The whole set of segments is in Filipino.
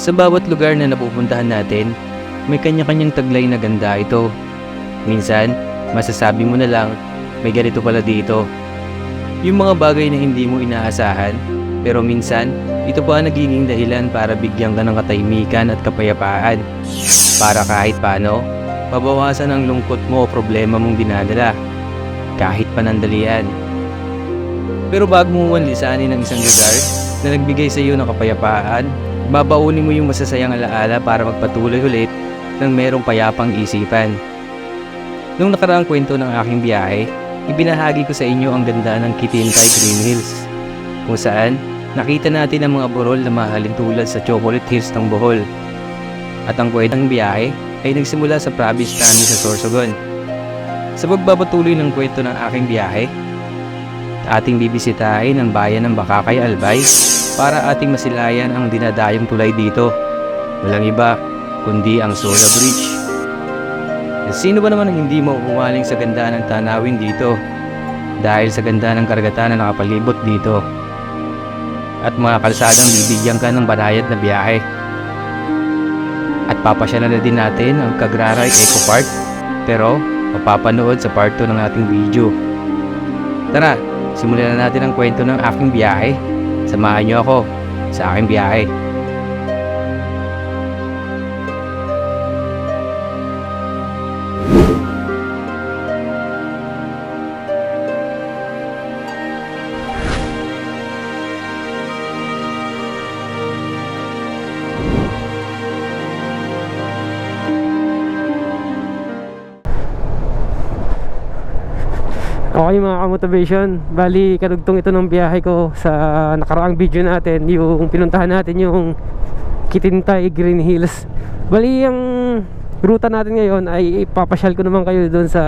Sa bawat lugar na napupuntahan natin, may kanya-kanyang taglay na ganda ito. Minsan, masasabi mo na lang, may ganito pala dito. Yung mga bagay na hindi mo inaasahan, pero minsan, ito pa ang nagiging dahilan para bigyan ka ng katahimikan at kapayapaan. Para kahit paano, mabawasan ang lungkot mo o problema mong dinadala. Kahit panandalian. Pero bago mo lisanin ang isang lugar na nagbigay sa iyo ng kapayapaan, babaunin mo yung masasayang alaala para magpatuloy ulit ng merong payapang isipan. Nung nakaraang kwento ng aking biyahe, ibinahagi ko sa inyo ang ganda ng Kitintay Green Hills, kung saan nakita natin ang mga burol na mahalin tulad sa Chocolate Hills ng Bohol. At ang kwentong biyahe ay nagsimula sa province namin sa Sorsogon. Sa pagbabatuloy ng kwento ng aking biyahe, ating bibisitahin ang bayan ng Bakakay Albay para ating masilayan ang dinadayong tulay dito. Walang iba, kundi ang Sola Bridge. At Sino ba naman ang hindi mo umaling sa ganda ng tanawin dito? Dahil sa ganda ng karagatan na nakapalibot dito. At mga kalsadang bibigyan ka ng banayad na biyahe. At papasyalan na din natin ang Kagraray Eco Park. Pero mapapanood sa part 2 ng ating video. Tara, simulan na natin ang kwento ng aking biyahe. Samahan niyo ako sa aking biyahe. Okay mga ka-motivation, bali kadugtong ito ng biyahe ko sa nakaraang video natin Yung pinuntahan natin yung Kitintay Green Hills. Bali yung ruta natin ngayon ay ipapasyal ko naman kayo doon sa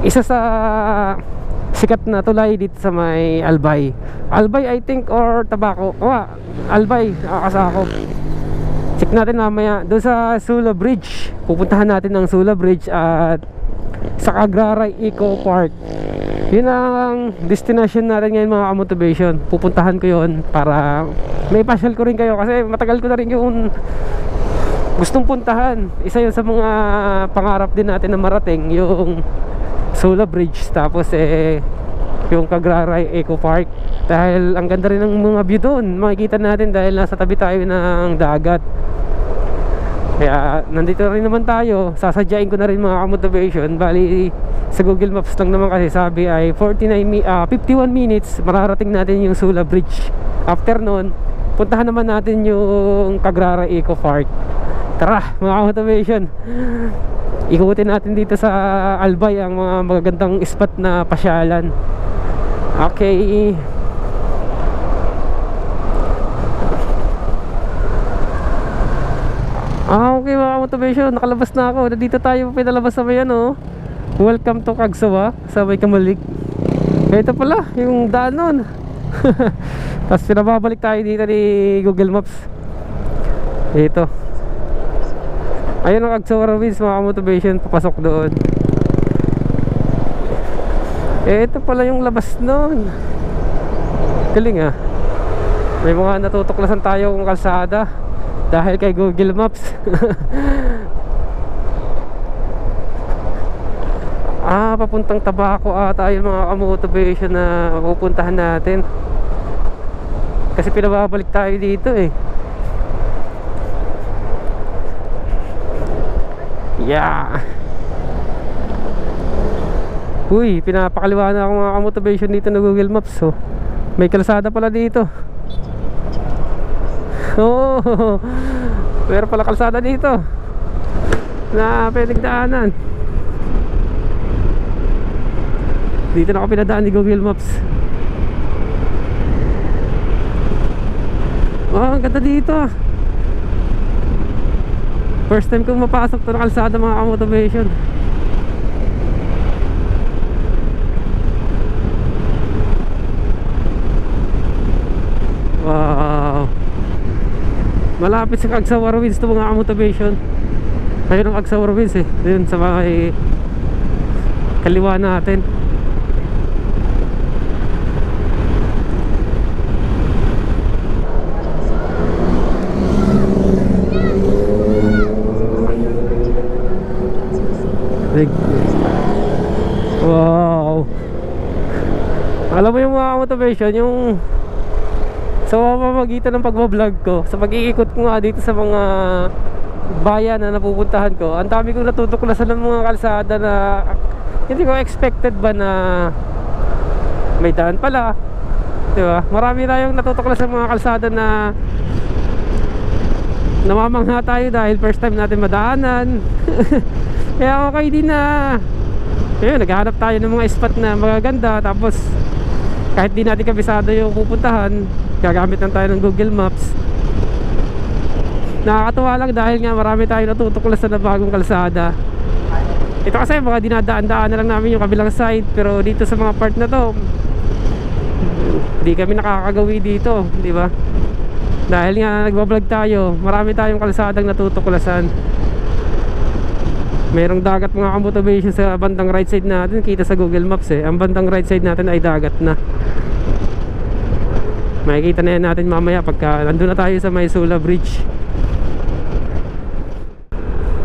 Isa sa sikat na tulay dito sa may Albay. Albay I think or Tabaco oh, Albay, nakakasakop Check natin mamaya. Doon sa Sula Bridge. Pupuntahan natin ang Sula Bridge at sa Cagraray Eco Park. Yun ang destination natin ngayon mga motivation pupuntahan ko yun para may pasyal ko rin kayo kasi matagal ko na rin yung gustong puntahan. Isa yun sa mga pangarap din natin na marating yung Sula Bridge. Tapos eh yung Cagraray Eco Park. Dahil ang ganda rin ng mga view doon. Makikita natin dahil nasa tabi tayo ng dagat kaya nandito rin naman tayo. Sasadyain ko na rin mga motivation Bali sa Google Maps lang naman kasi sabi ay 49 mi ah, 51 minutes Mararating natin yung Sula Bridge. After nun Puntahan naman natin yung Cagrara Eco Park. Tara mga motivation Ikutin natin dito sa Albay Ang mga magagandang spot na pasyalan. Okay Ah, okay mga motivation, nakalabas na ako. Nandito tayo pinalabas sa may ano. Welcome to Kagsawa sa may Kamalik. Ito pala, yung daan nun. Tapos pinababalik tayo dito ni Google Maps. Ito. Ayun ang Kagsawa Ruins mga motivation, papasok doon. Eh, ito pala yung labas nun. Galing ah. May mga natutuklasan tayo kung kalsada dahil kay Google Maps ah papuntang tabako ata yung mga motivation na pupuntahan natin kasi pinababalik tayo dito eh yeah uy pinapakaliwa na ako mga motivation dito na Google Maps oh. may kalsada pala dito. Oh, meron pala kalsada dito na pwedeng daanan. Dito na ako pinadaan ni Google Maps. Oh, ang ganda dito. First time kong mapasok to na kalsada mga motivation. malapit sa Agsawa Ruins ito mga amotivation kayo ng Agsawa Ruins eh. Yun sa may kaliwa natin. Wow. Alam mo yung mga motivation Yung sa pamamagitan ng pagbablog ko sa pag-iikot ko nga dito sa mga bayan na napupuntahan ko ang dami kong natutuklasan ng mga kalsada na hindi ko expected ba na may daan pala di ba? Marami tayong natutuklasan ng mga kalsada na namamangha tayo dahil first time natin madaanan. Kaya okay din na ayun naghahanap tayo ng mga spot na magaganda tapos kahit di natin kabisado yung pupuntahan gagamit lang tayo ng Google Maps. Nakakatuwa lang dahil nga marami tayo natutuklasan na bagong kalsada. Ito kasi mga dinadaan-daan na lang namin yung kabilang side pero dito sa mga part na to di kami nakakagawi dito di ba? Dahil nga nagbablog tayo marami tayong kalsadang natutuklasan. Merong dagat mga motivation sa bandang right side natin kita sa Google Maps eh. Ang bandang right side natin ay dagat na makikita na yan natin mamaya pagka nandun na tayo sa Maysula Bridge.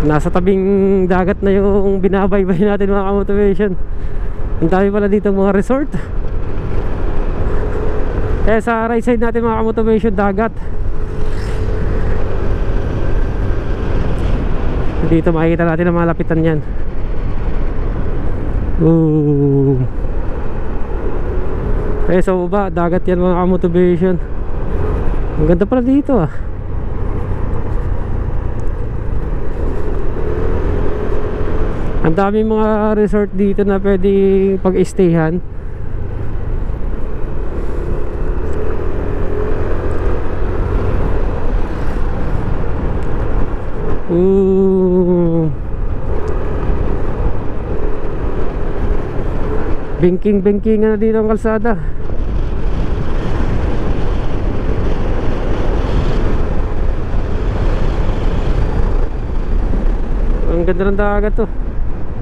Nasa tabing dagat na yung binabaybay natin mga motivation ang dami pala dito mga resort. Eh sa right side natin mga motivation dagat. Dito makikita natin ang malapitan yan Ooh. Eh sa baba, dagat yan mga motivation. Ang ganda pala dito ah. Ang dami mga resort dito na pwede pag-stayhan. Ooh. Binking-binking na dito ang kalsada. Ganda ng dagat to.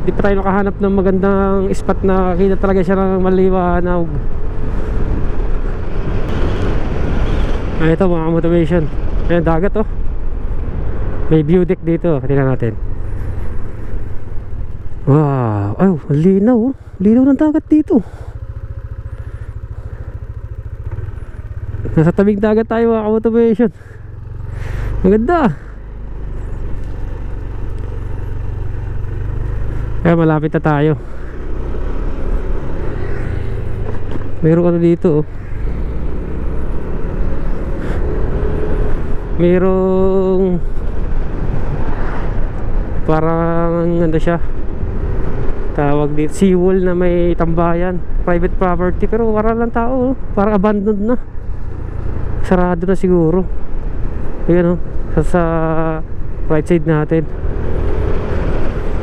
Di pa tayo nakahanap ng magandang spot na kita talaga siya ng maliwanag. Ah, ito mga motivation. Ayan, dagat to. May view deck dito. Tingnan natin. Wow. Ay, linaw. oh. Linaw ng dagat dito. Nasa tabing dagat tayo mga motivation. Maganda. Malapit na tayo. Meron ano dito oh. Merong parang ano siya tawag dito seawall na may tambayan private property pero wala lang tao oh. parang abandoned na sarado na siguro ayan oh sa, sa right side natin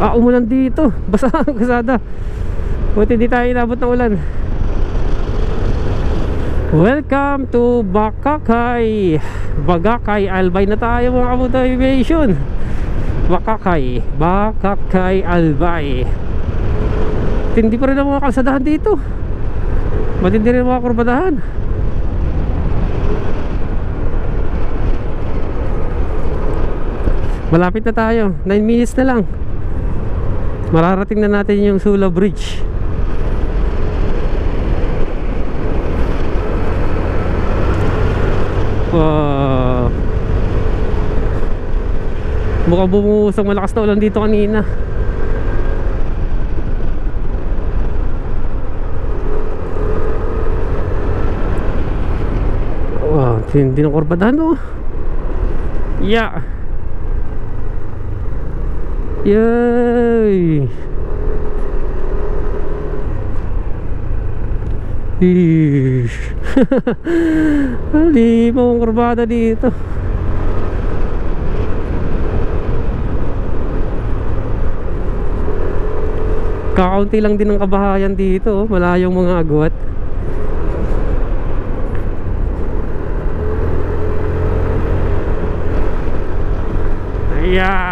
ah umulan dito. Basa ang kasada buti di tayo inabot ng ulan. Welcome to Bakakay Bagakay Albay na tayo mga motivation Bakakay Bakakay Albay. Tindi pa rin ang mga kalsadahan dito. Matindi rin ang mga kurbadahan. Malapit na tayo. 9 minutes na lang Mararating na natin yung Sula Bridge Wow Mukhang bumusang malakas na ulan dito kanina Wow, hindi ng korbadahan oh. Yeah. Yay. Ish. Ali, mong kurbada dito. Kakaunti lang din ng kabahayan dito, oh. malayong mga agwat. Yeah.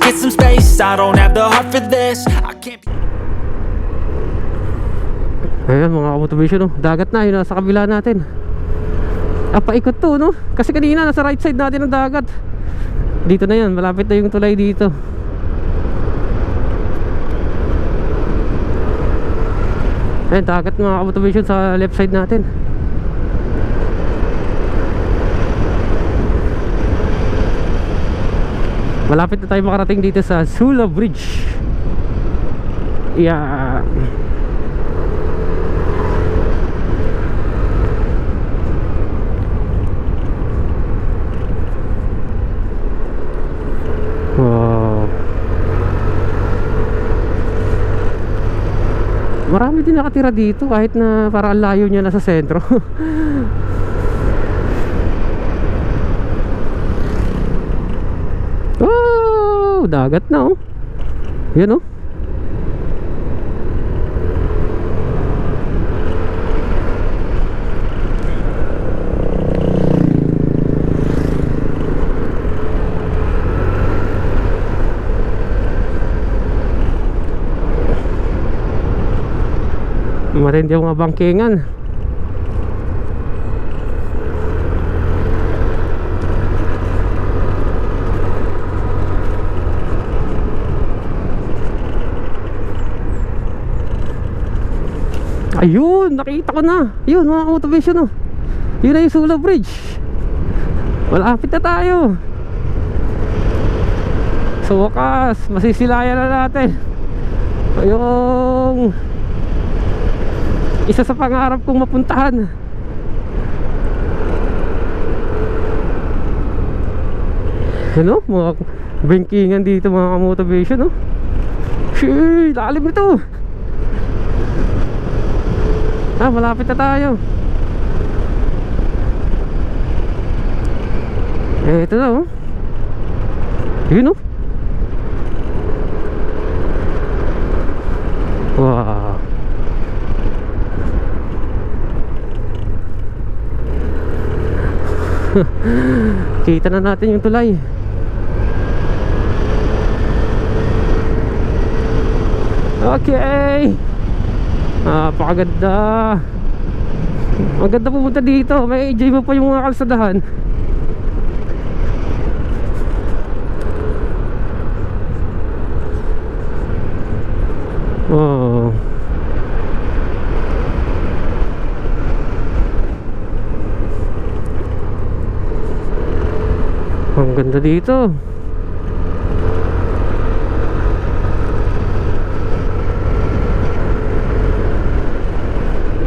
get some space? I don't have the heart for this. I can't. Be Ayan mga motivation no. Dagat na yun nasa kabila natin. Ah, paikot to no. Kasi kanina nasa right side natin ang dagat. Dito na yan, malapit na yung tulay dito. Ayan, dagat mga motivation sa left side natin. Malapit na tayo makarating dito sa Sula Bridge. Yeah. Wow. Marami din nakatira dito kahit na para layo niya nasa sentro. oh, dagat na oh. Yan oh. Matindi ang mga Ayun, nakita ko na. Yun, mga motivation oh. Yun na yung Sula Bridge. Malapit na tayo. Sa wakas, masisilayan na natin. Yung isa sa pangarap kong mapuntahan ano mga bankingan dito mga motivation no Shee, lalim ito ah malapit na tayo eh ito na oh yun oh wow Kita na natin yung tulay. Okay. Napakaganda. Maganda pumunta dito. May enjoy mo pa yung mga kalsadahan. Oh. Ang ganda dito.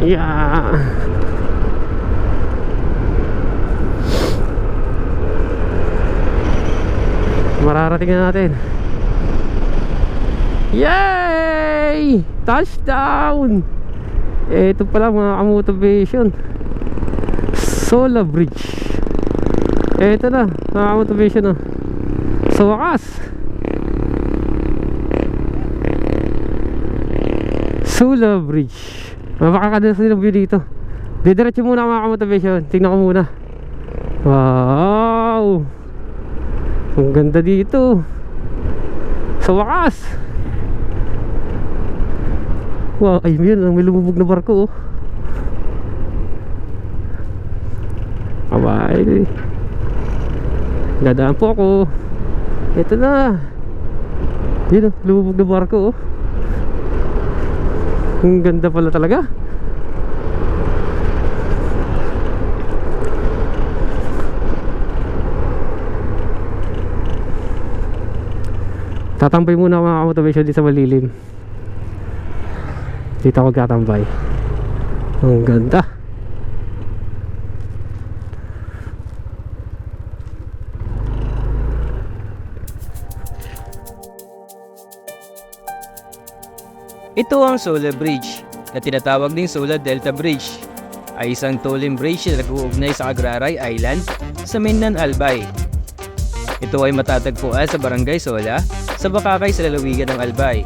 Yeah. Mararating na natin. Yay! Touchdown! Ito pala mga motivation. Sola Bridge. Eto na, mga motivation na. Sa wakas. Sula Bridge. Mapakakada sa view dito. Didiretso muna mga motivation. Tingnan ko muna. Wow! Ang ganda dito. Sa wakas. Wow, ay yun, may lumubog na barko oh. Abay. Dadaan po ako. Ito na. Yun, lumubog na barko oh. Ang ganda pala talaga. Tatambay muna ako mga motivation dito sa malilim. Dito ako tatambay. Ang ganda. Ito ang Solar Bridge na tinatawag ding Solar Delta Bridge ay isang tolling bridge na nag-uugnay sa Agraray Island sa Mindan Albay. Ito ay matatagpuan sa Barangay Sola sa Bakakay sa lalawigan ng Albay.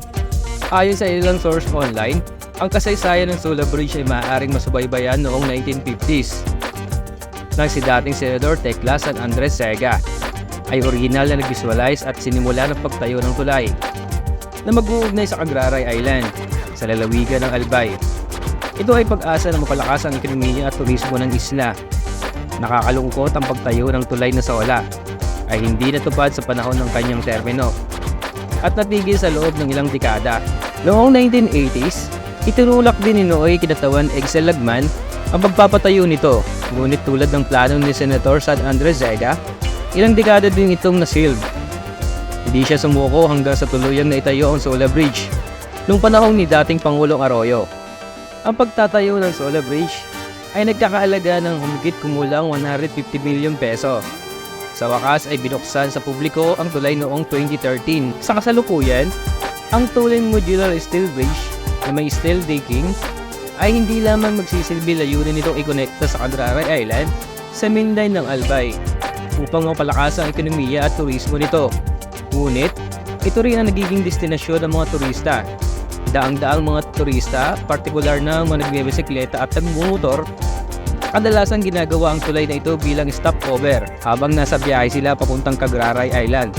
Ayon sa ilang source online, ang kasaysayan ng Solar Bridge ay maaaring masubaybayan noong 1950s nang si dating Senador Tekla San Andres Sega ay original na nag-visualize at sinimula ng pagtayo ng tulay na mag-uugnay sa Agraray Island sa lalawigan ng Albay. Ito ay pag-asa na mapalakas ang ekonomiya at turismo ng isla. Nakakalungkot ang pagtayo ng tulay na Sola ay hindi natupad sa panahon ng kanyang termino at natigil sa loob ng ilang dekada. Noong 1980s, itinulak din ni Nooy Kinatawan Excel Lagman ang pagpapatayo nito. Ngunit tulad ng plano ni Senator San Andres Zega, ilang dekada din itong nasilb hindi siya sumuko hanggang sa tuluyang na itayo ang Sola Bridge noong panahon ni dating Pangulong Arroyo. Ang pagtatayo ng Sola Bridge ay nagkakaalaga ng humigit kumulang 150 milyon peso. Sa wakas ay binuksan sa publiko ang tulay noong 2013. Sa kasalukuyan, ang Tulay Modular Steel Bridge na may steel decking ay hindi lamang magsisilbi layunin nitong ikonekta sa Candrare Island sa Minday ng Albay upang mapalakas ang ekonomiya at turismo nito. Ngunit, ito rin ang nagiging destinasyon ng mga turista. Daang-daang mga turista, partikular na mga nagbibisikleta at nagmumotor, kadalasan ginagawa ang tulay na ito bilang stopover habang nasa biyahe sila papuntang Cagraray Island.